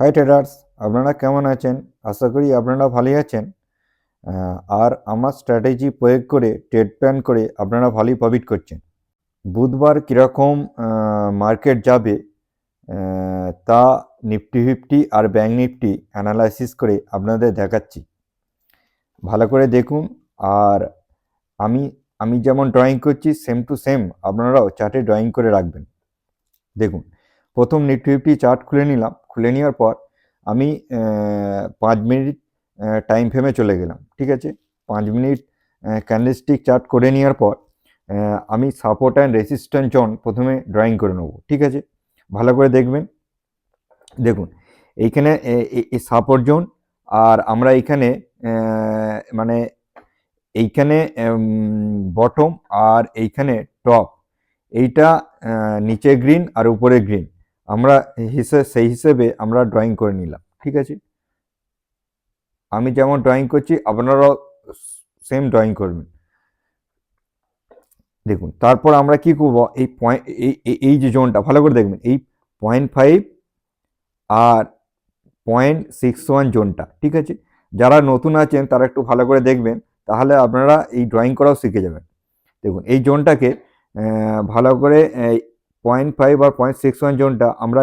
High traders আপনারা কেমন আছেন? আশা করি আপনারা ভালোই আছেন। আর আমার স্ট্র্যাটেজি প্রয়োগ করে ট্রেড প্ল্যান করে আপনারা ভালোই প্রফিট করছেন। বুধবার কীরকম মার্কেট যাবে তা নিফটি ফিফটি আর ব্যাঙ্ক নিফটি অ্যানালাইসিস করে আপনাদের দেখাচ্ছি। ভালো করে দেখুন। আর আমি আমি যেমন ড্রয়িং করছি সেম টু সেম আপনারাও চার্টে ড্রয়িং করে রাখবেন। দেখুন প্রথম নিফটি ফিফটি চার্ট খুলে নিলাম। খুলে নেওয়ার পর আমি পাঁচ মিনিট টাইম ফ্রেমে চলে গেলাম, ঠিক আছে? পাঁচ মিনিট ক্যান্ডেলস্টিক চার্ট করে নেওয়ার পর আমি সাপোর্ট অ্যান্ড রেসিস্ট্যান্ট জোন প্রথমে ড্রয়িং করে নেব, ঠিক আছে? ভালো করে দেখবেন। দেখুন, এইখানে এই সাপোর্ট জোন আর আমরা এইখানে মানে এইখানে বটম আর এইখানে টপ এইটা নিচে গ্রিন আর উপরে গ্রিন আমরা হিসেবে সেই হিসেবে আমরা ড্রয়িং করে নিলাম, ঠিক আছে? আমি যেমন ড্রয়িং করছি, আপনারাও সেম ড্রয়িং করবেন। দেখুন, তারপর আমরা কি করব? এই পয়েন্ট এই, এই- যে জোনটা ভালো করে দেখবেন, এই পয়েন্ট ফাইভ আর পয়েন্ট সিক্স ওয়ান জোনটা ঠিক আছে? যারা নতুন আছেন, তারা একটু ভালো করে দেখবেন, তাহলে আপনারা এই ড্রয়িং করাও শিখে যাবেন। দেখুন, এই জোনটাকে ভালো করে পয়েন্ট ফাইভ আর পয়েন্ট সিক্স ওয়ান জোনটা আমরা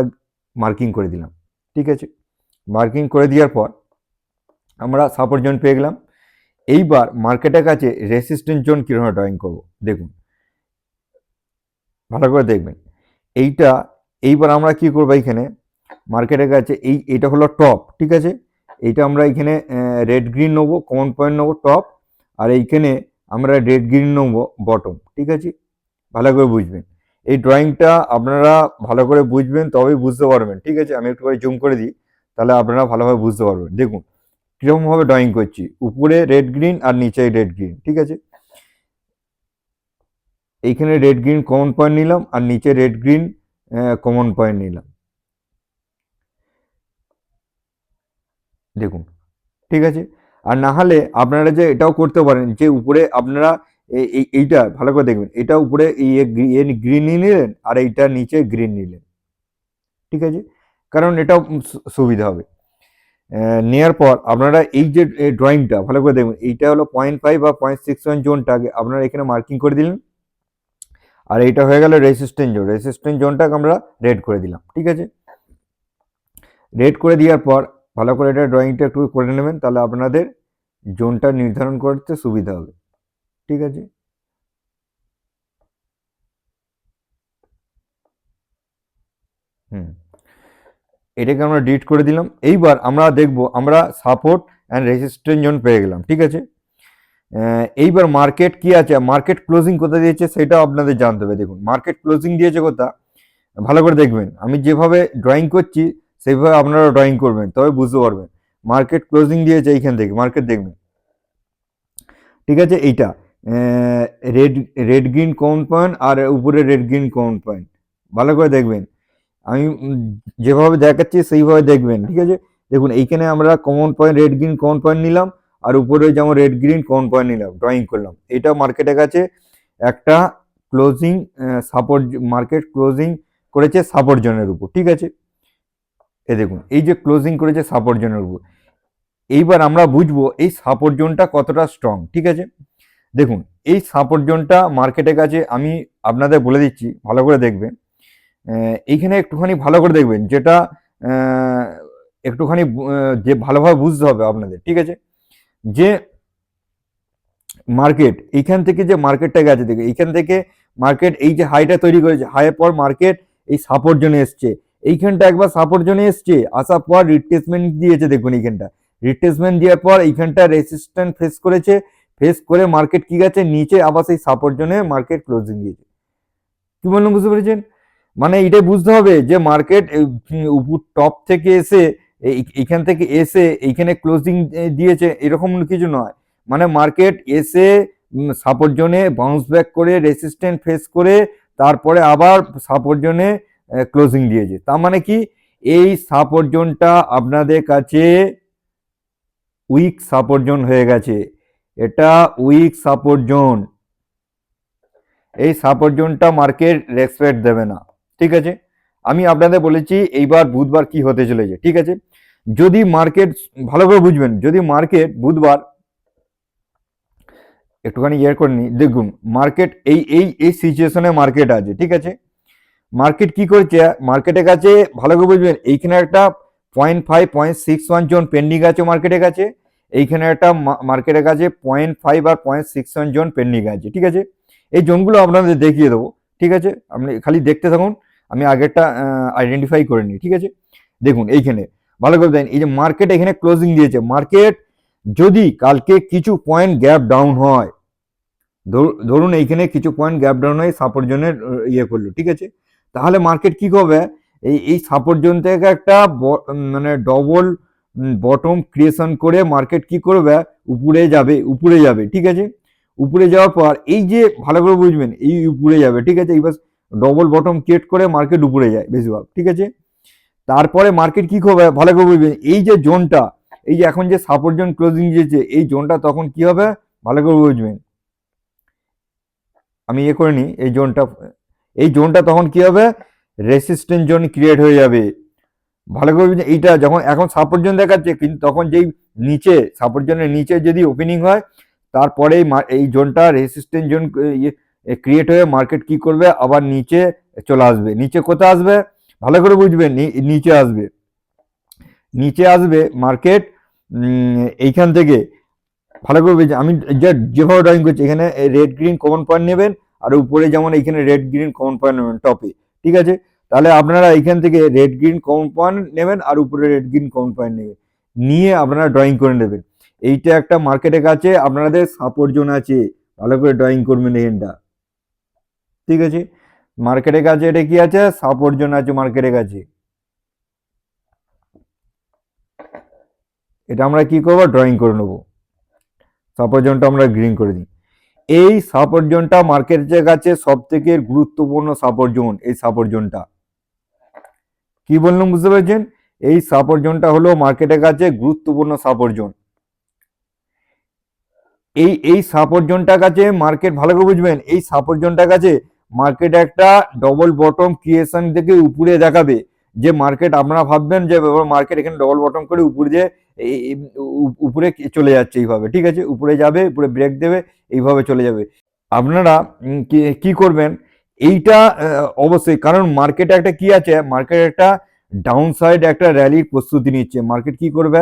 মার্কিং করে দিলাম, ঠিক আছে? মার্কিং করে দেওয়ার পর আমরা সাপোর্ট জোন পেয়ে গেলাম। এইবার মার্কেটের কাছে রেসিস্ট্যান্ট জোন কীভাবে ড্রয়িং করব? দেখুন, ভালো করে দেখবেন। এইটা, এইবার আমরা কি করব এখানে মার্কেটের কাছে এই এটা হলো টপ ঠিক আছে? এইটা আমরা এখানে রেড গ্রিন নেব কমন পয়েন্ট নেব টপ আর এইখানে আমরা রেড গ্রিন নেব বটম ঠিক আছে? ভালো করে বুঝবেন। এই ড্রয়িংটা আপনারা ভালো করে বুঝবেন, তবেই বুঝতে পারবেন। ঠিক আছে? আমি একটু করে জুম করে দিই, তাহলে আপনারা ভালোভাবে বুঝতে পারবেন। দেখুন, কীরকমভাবে ড্রয়িং করছি। উপরে রেড গ্রিন আর নিচে রেড গ্রিন ঠিক আছে? এইখানে রেড গ্রিন কমন পয়েন্ট নিলাম আর নিচে রেড গ্রিন কমন পয়েন্ট নিলাম। দেখুন, ঠিক আছে? আর না হলে আপনারা যে এটাও করতে পারেন যে উপরে আপনারা এই- এই- এইটা ভালো করে দেখবেন। এটা উপরে গ্রিন নিলেন আর এইটা নিচে গ্রিন নিলেন। ঠিক আছে? কারণ এটাও সুবিধা হবে। নেওয়ার পর আপনারা এই যে ড্রয়িংটা ভালো করে দেখবেন এইটা হলো পয়েন্ট ফাইভ বা পয়েন্ট সিক্স ওয়ান জোনটাকে আপনারা এখানে মার্কিং করে দিলেন। আর এইটা হয়ে গেল রেসিস্ট্যান্ট জোন রেসিস্ট্যান্ট জোনটাকে আমরা রেড করে দিলাম। ঠিক আছে? রেড করে দেওয়ার পর ভালো করে এটা ড্রয়িংটা একটু করে নেবেন, তাহলে আপনাদের জোনটা নির্ধারণ করতে সুবিধা হবে। ঠিক আছে? হুম। এটাকে আমরা ডিলিট করে দিলাম। এইবার আমরা দেখব, আমরা সাপোর্ট অ্যান্ড রেজিস্ট্যান্ট জোন পেয়ে গেলাম, ঠিক আছে? এইবার মার্কেট কি আছে? মার্কেট ক্লোজিং কোথা দিয়েছে সেটাও আপনাদের জানতে হবে। দেখুন মার্কেট ক্লোজিং দিয়েছে কোথা? ভালো করে দেখবেন। আমি যেভাবে ড্রয়িং করছি সেইভাবে আপনারা ড্রয়িং করবেন, তবে বুঝতে পারবেন। মার্কেট ক্লোজিং দিয়েছে এইখান থেকে মার্কেট দেখবেন। ঠিক আছে? এইটা। Red red green common point আর উপরে রেড গ্রিন কমন পয়েন্ট ভালো করে দেখবেন। আমি যেভাবে দেখাচ্ছি সেইভাবে দেখবেন, ঠিক আছে? দেখুন, এইখানে আমরা common point red green common point নিলাম আর উপরে যেমন রেড গ্রিন কমন পয়েন্ট নিলাম ড্রয়িং করলাম। এটা মার্কেটের কাছে একটা ক্লোজিং সাপোর্ট মার্কেট ক্লোজিং করেছে সাপোর্ট জোনের উপর, ঠিক আছে? এ দেখুন, এই যে ক্লোজিং করেছে সাপোর্ট জোনের উপর। এইবার আমরা বুঝব এই সাপোর্ট জোনটা কতটা স্ট্রং ঠিক আছে? দেখুন, এই সাপোর্ট জোনটা মার্কেটের কাছে আমি আপনাদের বলে দিচ্ছি, ভালো করে দেখবেন। এইখানে একটুখানি ভালো করে দেখবেন, যেটা একটুখানি যে ভালোভাবে বুঝতে হবে আপনাদের, ঠিক আছে? যে মার্কেট এইখান থেকে যে মার্কেটটা গেছে দেখে এইখান থেকে মার্কেট এই যে হাইটা তৈরি করেছে হাইয়ের পর মার্কেট এই সাপোর্ট জোনে এসছে। এইখানটা একবার সাপোর্ট জোনে এসছে, আসার পর রিট্রেসমেন্ট দিয়েছে, দেখুন এইখানটা। রিট্রেসমেন্ট দেওয়ার পর এইখানটা রেসিস্ট্যান্ট ফেস করেছে ফেস করে মার্কেট কি গেছে? নিচে আবার সেই সাপোর্ট জোনে মার্কেট ক্লোজিং দিয়েছে। কি বললাম বুঝতে পেরেছেন? মানে এটাই বুঝতে হবে যে মার্কেট উপর টপ থেকে এসে এই- এইখান থেকে এসে এইখানে ক্লোজিং দিয়েছে, এরকম কিছু নয়। মানে মার্কেট এসে সাপোর্ট জোনে বাউন্স ব্যাক করে রেসিস্ট্যান্ট ফেস করে, তারপরে আবার সাপোর্ট জোনে ক্লোজিং দিয়েছে। তার মানে কি? এই সাপোর্ট জোনটা আপনাদের কাছে উইক সাপোর্ট জোন হয়ে গেছে। এটা উইক সাপোর্ট জোন এই সাপোর্ট জোনটা মার্কেট রেসপেক্ট দেবে না, ঠিক আছে? আমি আপনাদের বলেছি এইবার বুধবার কি হতে চলেছে, ঠিক আছে? যদি মার্কেট ভালো করে বুঝবেন, যদি মার্কেট বুধবার একটুখানি ইয়ে করে নি, দেখুন মার্কেট এই এই এই সিচুয়েশনে মার্কেট আছে, ঠিক আছে? মার্কেট কি করছে, মার্কেটের কাছে ভালো করে বুঝবেন, এইখানে একটা point five point six one zone pending আছে মার্কেটের কাছে। এইখানে একটা মার্কেটের কাছে পয়েন্ট ফাইভ আর point six one zone pending আছে, ঠিক আছে? এই জোনগুলো আপনাদের দেখিয়ে দেবো, ঠিক আছে? আপনি খালি দেখতে থাকুন, আমি আগেরটা আইডেন্টিফাই করে নিই, ঠিক আছে? দেখুন, এইখানে, ভালো করে দেন এই যে মার্কেট এখানে ক্লোজিং দিয়েছে মার্কেট যদি কালকে কিছু পয়েন্ট গ্যাপ ডাউন হয়, ধরু- ধরুন এইখানে কিছু পয়েন্ট গ্যাপ ডাউন হয় সাপোর্ট জোনের ইয়ে করল, ঠিক আছে? তাহলে মার্কেট কি করবে? এই এই সাপোর্ট জোন থেকে একটা মানে ডবল বটম ক্রিয়েশন করে মার্কেট কি করবে? উপরে যাবে উপরে যাবে, ঠিক আছে? উপরে যাওয়ার পর এই যে ভালো করে বুঝবেন, এই উপরে যাবে, ঠিক আছে? এইবার ডবল বটম ক্রিয়েট করে মার্কেট উপরে যায়, বেশিরভাগ, ঠিক আছে? তারপরে মার্কেট কি করবে? ভালো করে বুঝবেন, এই যে জোনটা এই যে এখন যে সাপোর্ট জোন ক্লোজিং দিয়েছে, এই জোনটা তখন কি হবে? ভালো করে বুঝবেন। আমি ইয়ে করে নিই, এই জোনটা এই জোনটা তখন কি হবে? রেসিস্ট্যান্ট জোন ক্রিয়েট হয়ে যাবে। ভালো করে এইটা যখন এখন সাপোর্ট জোন দেখাচ্ছে, কিন্তু তখন যেই নিচে সাপোর্ট জোনের নিচে যদি ওপেনিং হয়, তারপরে এই জোনটা রেসিস্ট্যান্ট জোন ক্রিয়েট হয়ে মার্কেট কি করবে? আবার নিচে চলে আসবে। নিচে কোথায় আসবে? ভালো করে বুঝবেন নিচে আসবে। নিচে আসবে মার্কেট এইখান থেকে। ভালো করে বুঝবেন আমি যা যেভাবে ড্রয়িং করছি, এখানে রেড গ্রিন কমন পয়েন্ট নেবেন, আর উপরে যেমন এইখানে রেড গ্রিন কমন পয়েন্ট নেবেন টপে ঠিক আছে? তাহলে আপনারা এইখান থেকে রেড গ্রিন কমন পয়েন্ট নেবেন আর উপরে রেড গ্রিন কমন পয়েন্ট নেবেন। নিয়ে আপনারা ড্রয়িং করে নেবেন। এইটা একটা মার্কেটের কাছে আপনাদের সাপোর্ট জোন আছে। ভালো করে ড্রয়িং করবেন এখানটা। ঠিক আছে? মার্কেটের কাছে এটা কি আছে? সাপোর্ট জোন আছে মার্কেটের কাছে। এটা আমরা কি করব? ড্রয়িং করে নেব। সাপোর্ট জোনটা আমরা গ্রিন করে দিই। এই সাপোর্ট জোনটা মার্কেটের কাছে সব থেকে গুরুত্বপূর্ণ সাপোর্ট জোন এই সাপোর্ট জোনটা কি বললাম বুঝতে পেরেছেন? এই সাপোর্ট জোনটা হলো মার্কেটের কাছে গুরুত্বপূর্ণ সাপোর্ট জোন এই এই সাপোর্ট জোনটার কাছে মার্কেট ভালো করে বুঝবেন, এই সাপোর্ট জোনটার কাছে মার্কেট একটা ডবল বটম ক্রিয়েশন থেকে উপরে দেখাবে। যে মার্কেট আপনারা ভাববেন যে মার্কেট এখানে ডবল বটম করে উপরে যে উপরে চলে যাচ্ছে এইভাবে, ঠিক আছে? উপরে যাবে, উপরে ব্রেক দেবে, এইভাবে চলে যাবে। আপনারা কি করবেন? এইটা অবশ্যই, কারণ মার্কেটে একটা কি আছে? মার্কেট একটা ডাউন সাইড একটা র্যালির প্রস্তুতি নিচ্ছে। মার্কেট কি করবে?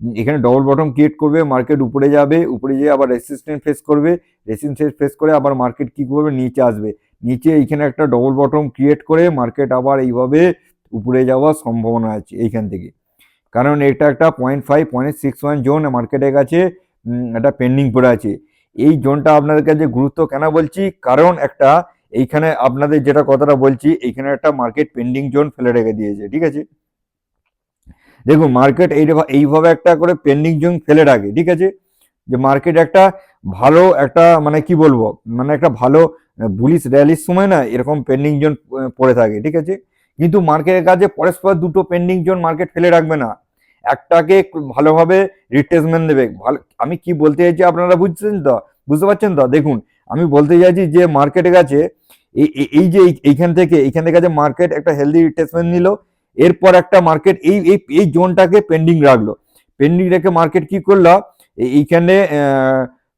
এখানে ডবল বটম ক্রিয়েট করবে মার্কেট উপরে যাবে, উপরে যেয়ে আবার রেসিস্ট্যান্ট ফেস করবে রেসিস্ট্যান্ট ফেস করে আবার মার্কেট কি করবে? নিচে আসবে। নিচে এইখানে একটা ডবল বটম ক্রিয়েট করে মার্কেট আবার এইভাবে উপরে যাওয়ার সম্ভাবনা আছে এইখান থেকে। কারণ এটা একটা point five point six one zone মার্কেটের কাছে একটা পেন্ডিং পড়ে আছে। এই জোনটা আপনাদের কাছে গুরুত্ব কেন বলছি? কারণ একটা এইখানে আপনাদের যেটা কথাটা বলছি, এইখানে একটা মার্কেট পেন্ডিং জোন ফেলে রেখে দিয়েছে, ঠিক আছে? দেখুন মার্কেট এই এইভাবে একটা করে পেন্ডিং জোন ফেলে রাখে, ঠিক আছে? যে মার্কেট একটা ভালো একটা মানে কি বলব মানে একটা ভালো বুলিশ র্যালির সময় না এরকম পেন্ডিং জোন পড়ে থাকে, ঠিক আছে? কিন্তু মার্কেটের কাছে পরস্পর দুটো পেন্ডিং জোন মার্কেট ফেলে রাখবে না। একটাকে ভালোভাবে রিট্রেসমেন্ট দেবে। ভালো, আমি কি বলতে চাইছি আপনারা বুঝছেন তো? বুঝতে পারছেন তো? দেখুন, আমি বলতে চাইছি যে মার্কেটের কাছে এই যে এই- এইখান থেকে এইখান থেকে যে মার্কেট একটা হেলদি রিট্রেসমেন্ট নিল, এরপর একটা মার্কেট এই এই এই জোনটাকে পেন্ডিং রাখল। পেন্ডিং রেখে মার্কেট কি করল? এইখানে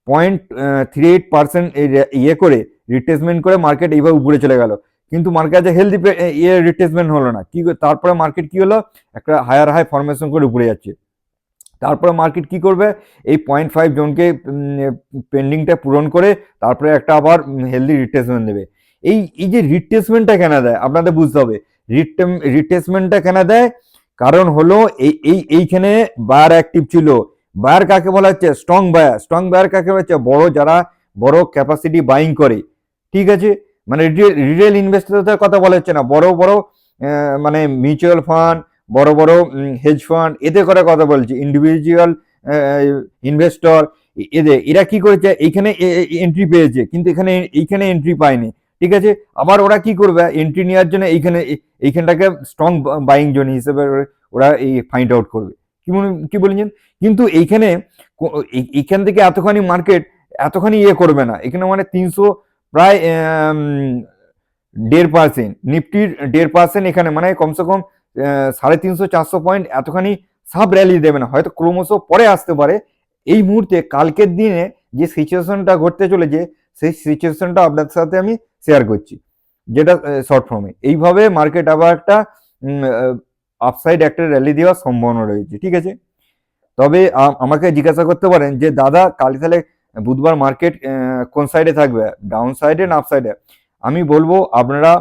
পয়েন্ট থ্রি এইট পার্সেন্ট ইয়ে করে রিটেসমেন্ট করে মার্কেট এইভাবে উপরে চলে গেল। কিন্তু মার্কেটে হেলদি ইয়ে রিটেসমেন্ট হলো না। কি তারপরে মার্কেট কি হলো? একটা হায়ার হাই ফরমেশন করে উপরে যাচ্ছে। তারপরে মার্কেট কি করবে? এই পয়েন্ট ফাইভ জোনকে পেন্ডিংটা পূরণ করে, তারপরে একটা আবার হেলদি রিটেসমেন্ট দেবে এই এই যে রিট্রেসমেন্টটা কেন দেয়? আপনাদের বুঝতে হবে। রিট্রেসমেন্টটা কেন দেয়? কারণ হলো এই এই, এইখানে বায়ার অ্যাক্টিভ ছিল। বায়ার কাকে বলা হচ্ছে? স্ট্রং বায়ার স্ট্রং বায়ার কাকে বলা হচ্ছে? বড় যারা, বড় ক্যাপাসিটি বাইং করে। ঠিক আছে? মানে রিটেল ইনভেস্টরদের কথা বলা হচ্ছে না। বড় বড় মানে মিউচুয়াল ফান্ড বড় বড় হেজ ফান্ড এদের করে কথা বলছি। ইন্ডিভিজুয়াল ইনভেস্টর এদের। এরা কি করেছে? এইখানে এন্ট্রি পেয়েছে। কিন্তু এখানে, এইখানে এন্ট্রি পায়নি। ঠিক আছে? আবার ওরা কি করবে? এন্ট্রি নেওয়ার জন্য এইখানে এই- এইখানটাকে স্ট্রং বাইং জোন হিসেবে ওরা- এই ফাইন্ড আউট করবে। কি মনে, কি বলেছেন? কিন্তু এইখানে এইখান থেকে এতখানি মার্কেট এতখানি ইয়ে করবে না। এখানে মানে তিনশো প্রায় দেড় পার্সেন্ট নিফটির দেড় পার্সেন্ট এখানে মানে কমসে কম সাড়ে তিনশো, চারশো পয়েন্ট এতখানি সাব র্যালি দেবে না। হয়তো ক্রমশ পরে আসতে পারে। এই মুহূর্তে কালকের দিনে যে সিচুয়েশনটা ঘটতে চলেছে, সেই সিচুয়েশনটা আপনাদের সাথে আমি শেয়ার করছি। যেটা শর্ট ফর্মে এইভাবে মার্কেট আবার একটা আপসাইড একটা র্যালি দেওয়ার সম্ভাবনা রয়েছে, ঠিক আছে? তবে আমাকে জিজ্ঞাসা করতে পারেন যে, দাদা, কাল তাহলে বুধবার মার্কেট কোন সাইডে থাকবে? ডাউন সাইডে না আপ সাইডে আমি বলব, আপনারা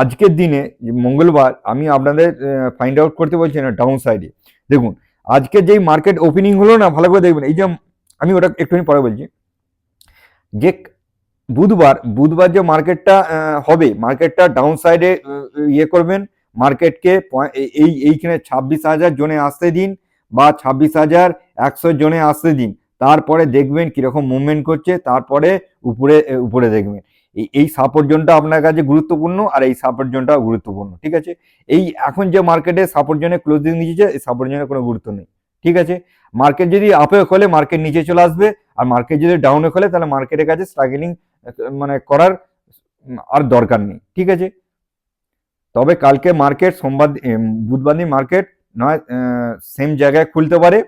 আজকের দিনে, মঙ্গলবার, আমি আপনাদের ফাইন্ড আউট করতে বলছি না ডাউন সাইডে দেখুন, আজকে যেই মার্কেট ওপেনিং হলো না, ভালো করে দেখবেন, এই যে, আমি ওটা একটুখানি পরে বলছি। যে বুধবার বুধবার যে মার্কেটটা হবে, মার্কেটটা ডাউন সাইডে ইয়ে করবেন। মার্কেটকে এই- এই, এইখানে ছাব্বিশ হাজার জনে আসতে দিন বা ছাব্বিশ হাজার একশো জনে আসতে দিন। তারপরে দেখবেন কীরকম মুভমেন্ট করছে, তারপরে উপরে উপরে দেখবেন। এই এই সাপোর্ট জোনটা আপনার কাছে গুরুত্বপূর্ণ আর এই সাপোর্ট জোনটাও গুরুত্বপূর্ণ, ঠিক আছে? এই এখন যে মার্কেটে সাপোর্ট জোনে ক্লোজিং দিয়েছে, এই সাপোর্ট জোনে কোনো গুরুত্ব নেই, ঠিক আছে? মার্কেট যদি আপে খোলে, মার্কেট নিচে চলে আসবে, আর মার্কেট যদি ডাউনে খোলে, তাহলে মার্কেটের কাছে স্ট্রাগলিং মানে করার আর দরকার নেই, ঠিক আছে? তবে কালকে মার্কেট সোমবার বুধবার দিন মার্কেট নয় সেম জায়গায় খুলতে পারে।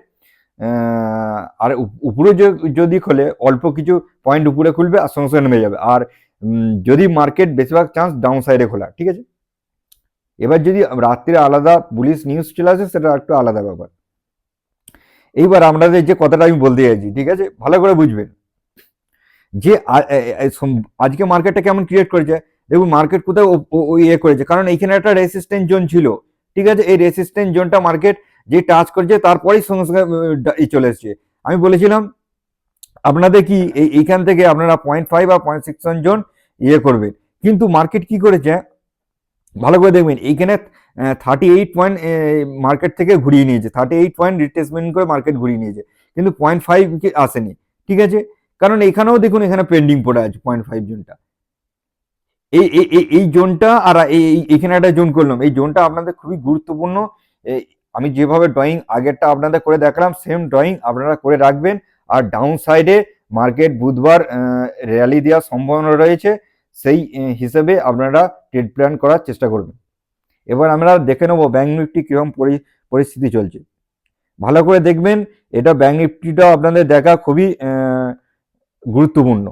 আর উপ- উপরে যদি খোলে, অল্প কিছু পয়েন্ট উপরে খুলবে আর সঙ্গে সঙ্গে নেমে যাবে। আর যদি মার্কেট বেশিরভাগ চান্স ডাউন সাইডে খোলা, ঠিক আছে? এবার যদি রাত্রে আলাদা পুলিশ নিউজ চলে আসে, সেটা একটু আলাদা ব্যাপার। এইবার আপনাদের যে কথাটা আমি বলতে চাইছি, ঠিক আছে? ভালো করে বুঝবেন। যে আজকে মার্কেটটা কেমন ক্রিয়েট করেছে? দেখুন মার্কেট ও ইয়ে করেছে? কারণ এইখানে একটা রেসিস্ট্যান্ট জোন ছিল। ঠিক আছে? এই রেসিস্ট্যান্ট জোনটা মার্কেট যে টাচ করেছে, তারপরেই সঙ্গে সঙ্গে চলে এসছে। আমি বলেছিলাম, আপনাদের কি এই- এইখান থেকে আপনারা পয়েন্ট ফাইভ বা পয়েন্ট সিক্স ওয়ান জোন ইয়ে করবেন। কিন্তু মার্কেট কি করেছে? ভালো করে দেখবেন, এইখানে থার্টি এইট পয়েন্ট মার্কেট থেকে ঘুরিয়ে নিয়েছে। থার্টি এইট পয়েন্ট রিট্রেসমেন্ট করে মার্কেট ঘুরিয়ে নিয়েছে। কিন্তু পয়েন্ট ফাইভ আসেনি। ঠিক আছে? কারণ এখানেও দেখুন, এখানে পেন্ডিং পড়ে আছে পয়েন্ট ফাইভ জোনটা। এই, এই- জোনটা আর এই এখানে একটা জোন করলাম। এই জোনটা আপনাদের খুবই গুরুত্বপূর্ণ। আমি যেভাবে ড্রয়িং আগেরটা আপনাদের করে দেখালাম সেম ড্রয়িং আপনারা করে রাখবেন। আর ডাউন সাইডে মার্কেট বুধবার র্যালি দেওয়ার সম্ভাবনা রয়েছে। সেই হিসেবে আপনারা ট্রেড প্ল্যান করার চেষ্টা করবেন। এবার আমরা দেখে নেব ব্যাঙ্ক নিফটি কীরকম পরি- পরিস্থিতি চলছে। ভালো করে দেখবেন, এটা ব্যাঙ্ক নিফটিটাও আপনাদের দেখা খুবই গুরুত্বপূর্ণ।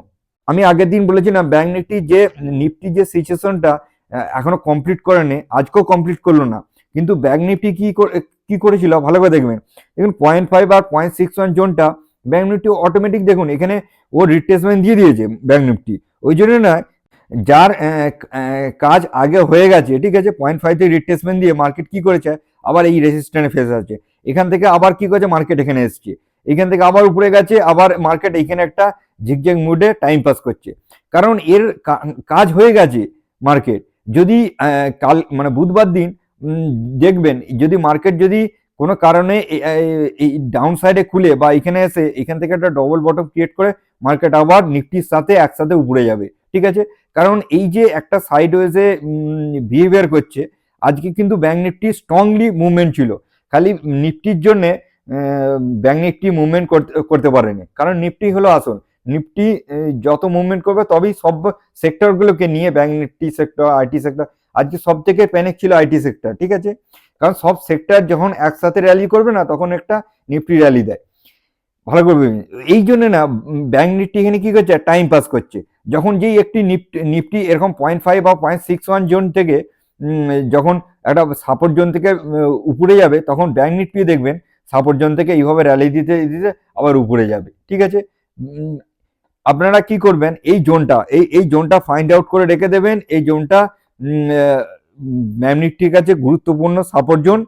আমি আগের দিন বলেছিলাম ব্যাংক নিফটি যে নিফটি যে সিচুয়েশনটা এখনও কমপ্লিট করেনি, আজকেও কমপ্লিট করল না। কিন্তু ব্যাঙ্ক নিফটি কি কি করেছিল, ভালো করে দেখবেন। দেখুন পয়েন্ট ফাইভ আর পয়েন্ট সিক্স ওয়ান জোনটা ব্যাংক নিফটি অটোমেটিক দেখুন, এখানে ও রিট্রেসমেন্ট দিয়ে দিয়েছে ব্যাঙ্ক নিফটি ওই জন্য না যার কাজ আগে হয়ে গেছে, ঠিক আছে পয়েন্ট ফাইভ থেকে রিপ্লেসমেন্ট দিয়ে মার্কেট কি করেছে, আবার এই রেজিস্ট্যান্টে ফেসে আছে এখান থেকে আবার কি করেছে মার্কেট এখানে এসছে। এখান থেকে আবার উপরে গেছে, আবার মার্কেট এখানে একটা ঝিকঝ্যাক মুডে টাইম পাস করছে। কারণ এর কাজ হয়ে গেছে মার্কেট যদি কাল মানে বুধবার দিন দেখবেন, যদি মার্কেট যদি কোনো কারণে এই ডাউন সাইডে খুলে বা এখানে এসে এখান থেকে একটা ডবল বটম ক্রিয়েট করে মার্কেট আবার নিফটির সাথে একসাথে উপরে যাবে, ঠিক আছে? কারণ এই যে একটা সাইড ওয়েজে বিহেভিয়ার করছে, আজকে কিন্তু ব্যাঙ্ক নিফটি স্ট্রংলি মুভমেন্ট ছিল। খালি নিফটির জন্যে ব্যাঙ্ক নিফটি মুভমেন্ট করতে পারেনি। কারণ নিফটি হলো আসল। নিফটি যত মুভমেন্ট করবে, তবেই সব সেক্টরগুলোকে নিয়ে bank Nifty sector IT sector আজকে সব থেকে প্যানিক ছিল আইটি সেক্টর ঠিক আছে? কারণ সব সেক্টর যখন একসাথে র্যালি করবে না, তখন একটা নিফটি র্যালি দেয়। ভালো করবে। এই জন্য না ব্যাঙ্ক নিফটি এখানে কি করছে? টাইম পাস করছে। যখন যেই একটি নিফটি নিফটি এরকম পয়েন্ট ফাইভ বা পয়েন্ট সিক্স ওয়ান জোন থেকে যখন একটা সাপোর্ট জোন থেকে উপরে যাবে, তখন ব্যাঙ্ক নিফটি দেখবেন সাপোর্ট জোন থেকে এইভাবে র্যালি দিতে দিতে আবার উপরে যাবে, ঠিক আছে? আপনারা কি করবেন? এই জোনটা, এই এই জোনটা ফাইন্ড আউট করে রেখে দেবেন, এই জোনটা ব্যাঙ্ক নিফটির কাছে গুরুত্বপূর্ণ সাপোর্ট জোন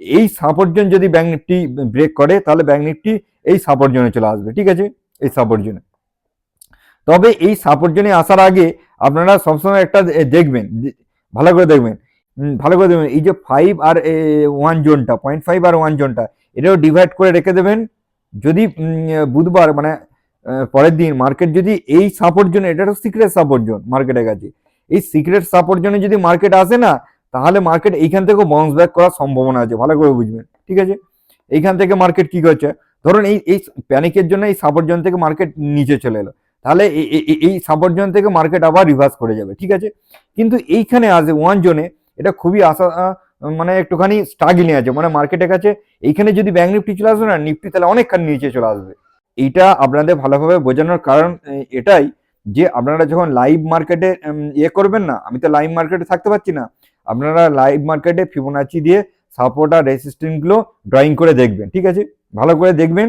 এই সাপোর্ট জোন যদি ব্যাঙ্ক নিফটি ব্রেক করে, তাহলে ব্যাঙ্ক নিফটি এই সাপোর্ট জোনে চলে আসবে, ঠিক আছে? এই সাপোর্ট জোনে তবে এই সাপোর্ট জোনে আসার আগে আপনারা সবসময় একটা দেখবেন ভালো করে দেখবেন। ভালো করে দেখবেন, এই যে ফাইভ আর ওয়ান জোনটা পয়েন্ট ফাইভ আর ওয়ান জোনটা এটাও ডিভাইড করে রেখে দেবেন। যদি বুধবার মানে পরের দিন মার্কেট যদি এই সাপোর্ট জোন এটা একটা সিক্রেট সাপোর্ট জোন মার্কেটের কাছে। এই সিক্রেট সাপোর্ট জোনে যদি মার্কেট আসে না, তাহলে মার্কেট এইখান থেকেও বাউন্স ব্যাক করার সম্ভাবনা আছে, ভালো করে বুঝবেন, ঠিক আছে? এইখান থেকে মার্কেট কি করছে? ধরুন এই এই প্যানিকের জন্য এই সাপোর্ট জোন থেকে মার্কেট নিচে চলে এলো। তাহলে এই সাপোর্ট জোন থেকে মার্কেট আবার রিভার্স করে যাবে, ঠিক আছে? কিন্তু এইখানে আসে ওয়ান জোনে এটা খুবই আশা মানে একটুখানি স্ট্রাগলিং আছে। মানে মার্কেটের কাছে এইখানে যদি ব্যাঙ্ক নিফটি চলে আসবে না নিফটি তাহলে অনেকখানি নিচে চলে আসবে। এইটা আপনাদের ভালোভাবে বোঝানোর কারণ এটাই যে আপনারা যখন লাইভ মার্কেটে ইয়ে করবেন না, আমি তো লাইভ মার্কেটে থাকতে পারছি না, আপনারা লাইভ মার্কেটে ফিবোনাচি দিয়ে সাপোর্ট আর রেসিস্ট্যান্টগুলো ড্রয়িং করে দেখবেন, ঠিক আছে? ভালো করে দেখবেন।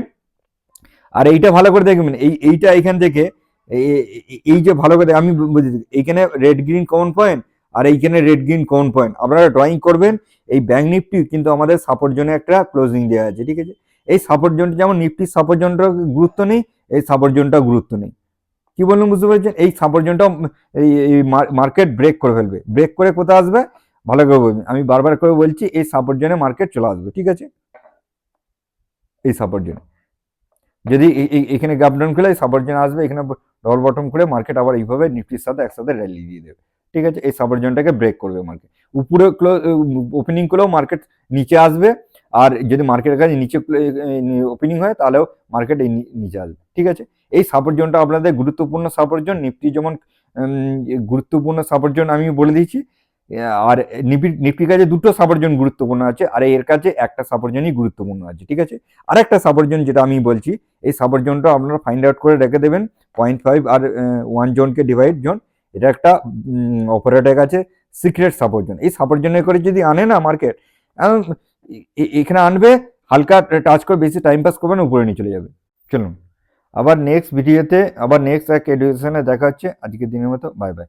আর এইটা ভালো করে দেখবেন, এই, এইটা এখান থেকে এই- যে ভালো করে, আমি বুঝি এইখানে রেড গ্রিন কমন পয়েন্ট আর এইখানে রেড গ্রিন কোন পয়েন্ট আপনারা ড্রয়িং করবেন, এই ব্যাঙ্ক নিফটি কিন্তু আমাদের সাপোর্ট জোনে একটা ক্লোজিং দেওয়া আছে, ঠিক আছে? এই সাপোর্ট জোনটা যেমন নিফটির সাপোর্ট জোনটা গুরুত্ব নেই, এই সাপোর্ট জোনটা গুরুত্ব নেই। কি বললাম বুঝতে পেরেছেন? এই সাপোর্ট জোনটা এই মার্কেট ব্রেক করে ফেলবে। ব্রেক করে কোথায় আসবে? ভালো করে বলবেন। আমি বারবার করে বলছি, এই সাপোর্ট জোনে মার্কেট চলে আসবে, ঠিক আছে? এই সাপোর্ট জোনে যদি এখানে গ্যাপ ডাউন খুলে সাপোর্ট জোন আসবে, এখানে ডবল বটম খুলে মার্কেট আবার এইভাবে নিফটির সাথে একসাথে র্যালি দিয়ে দেবে। ঠিক আছে, এই সাপোর্ট জোনটাকে ব্রেক করবে মার্কেট উপরে ওপেনিং করলেও মার্কেট নিচে আসবে, আর যদি মার্কেটের কাছে নিচে ওপেনিং হয়, তাহলেও মার্কেট এই নিচে আসবে, ঠিক আছে? এই সাপোর্ট জোনটা আপনাদের গুরুত্বপূর্ণ সাপোর্ট জোন নিফটি যেমন গুরুত্বপূর্ণ সাপোর্ট জোন আমি বলে দিয়েছি আর নিফটি নিফটির কাছে দুটো সাপোর্ট জোন গুরুত্বপূর্ণ আছে, আর এর কাছে একটা সাপোর্ট জোনই গুরুত্বপূর্ণ আছে, ঠিক আছে? আর একটা সাপোর্ট জোন যেটা আমি বলছি, এই সাপোর্ট জোনটা আপনারা ফাইন্ড আউট করে রেখে দেবেন পয়েন্ট ফাইভ আর ওয়ান জোনকে ডিভাইড জোন এটা একটা অপারেটের কাছে সিক্রেট সাপোর্ট জোন এই সাপোর্ট জোনে করে যদি আনে না মার্কেট এখানে আনবে, হালকা টাচ করে বেশি টাইম পাস করবে না, উপরে নিয়ে চলে যাবে। চলুন। আবার নেক্সট ভিডিওতে আবার নেক্সট এক এডুকেশনে দেখা হচ্ছে। আজকের দিনের মতো বাই বাই